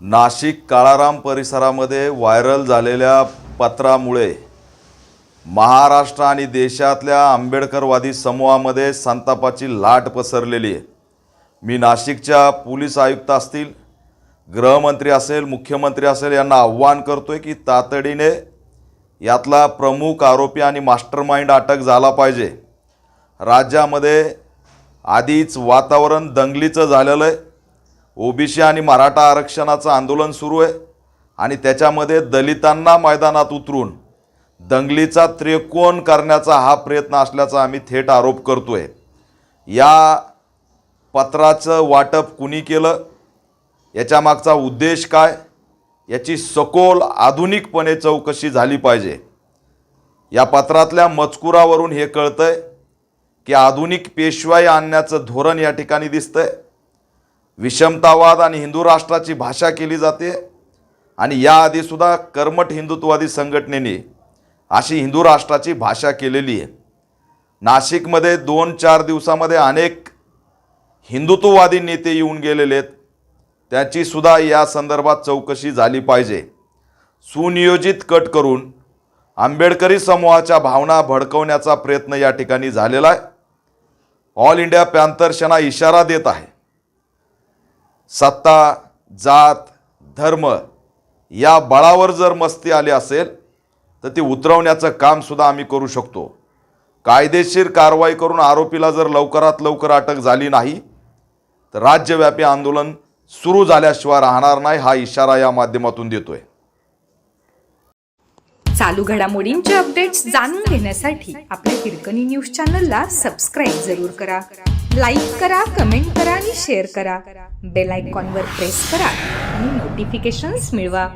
नाशिक काळाराम परिसरामध्ये व्हायरल झालेल्या पत्रामुळे महाराष्ट्र आणि देशातल्या आंबेडकरवादी समूहामध्ये संतापाची लाट पसरलेली आहे. मी नाशिकच्या पोलीस आयुक्त असतील गृहमंत्री असेल मुख्यमंत्री असेल यांना आव्हान आहे की तातडीने यातला प्रमुख आरोपी आणि मास्टरमाइंड अटक झाला पाहिजे. राज्यामध्ये आधीच वातावरण दंगलीचं झालेलं आहे. ओबीसी आणि मराठा आरक्षणाचं आंदोलन सुरू आहे आणि त्याच्यामध्ये दलितांना मैदानात उतरून दंगलीचा त्रिकोण करण्याचा हा प्रयत्न असल्याचा आम्ही थेट आरोप करतो आहे या पत्राचं वाटप कुणी केलं? याच्या मागचा उद्देश काय? याची सखोल आधुनिकपणे चौकशी झाली पाहिजे. या पत्रातल्या मजकुरावरून हे कळतंय की आधुनिक पेशवाई आणण्याचं धोरण या ठिकाणी दिसतंय. विषमतावाद आणि हिंदू राष्ट्राची भाषा केली जाते आणि याआधीसुद्धा कर्मठ हिंदुत्ववादी संघटनेने अशी हिंदू राष्ट्राची भाषा केलेली आहे. नाशिकमध्ये दोन चार दिवसामध्ये अनेक हिंदुत्ववादी नेते येऊन गेलेले आहेत. त्याची सुद्धा या संदर्भात चौकशी झाली पाहिजे. सुनियोजित कट करून आंबेडकरी समूहाच्या भावना भडकवण्याचा प्रयत्न या ठिकाणी झालेला आहे. ऑल इंडिया पॅन्थर सेना इशारा देत आहे. सत्ता जात धर्म या बळावर जर मस्ती आली असेल तर ती उतरवण्याचं कामसुद्धा आम्ही करू शकतो. कायदेशीर कारवाई करून आरोपीला जर लवकरात लवकर अटक झाली नाही तर राज्यव्यापी आंदोलन सुरू झाल्याशिवाय राहणार नाही हा इशारा या माध्यमातून देतोय. चालू घडामोडींचे अपडेट्स जाणून घेण्यासाठी आपल्या हिरकणी न्यूज चॅनलला सबस्क्राईब जरूर करा. लाईक करा कमेंट करा आणि शेअर करा. बेल आयकॉनवर प्रेस करा आणि नोटिफिकेशन्स मिळवा.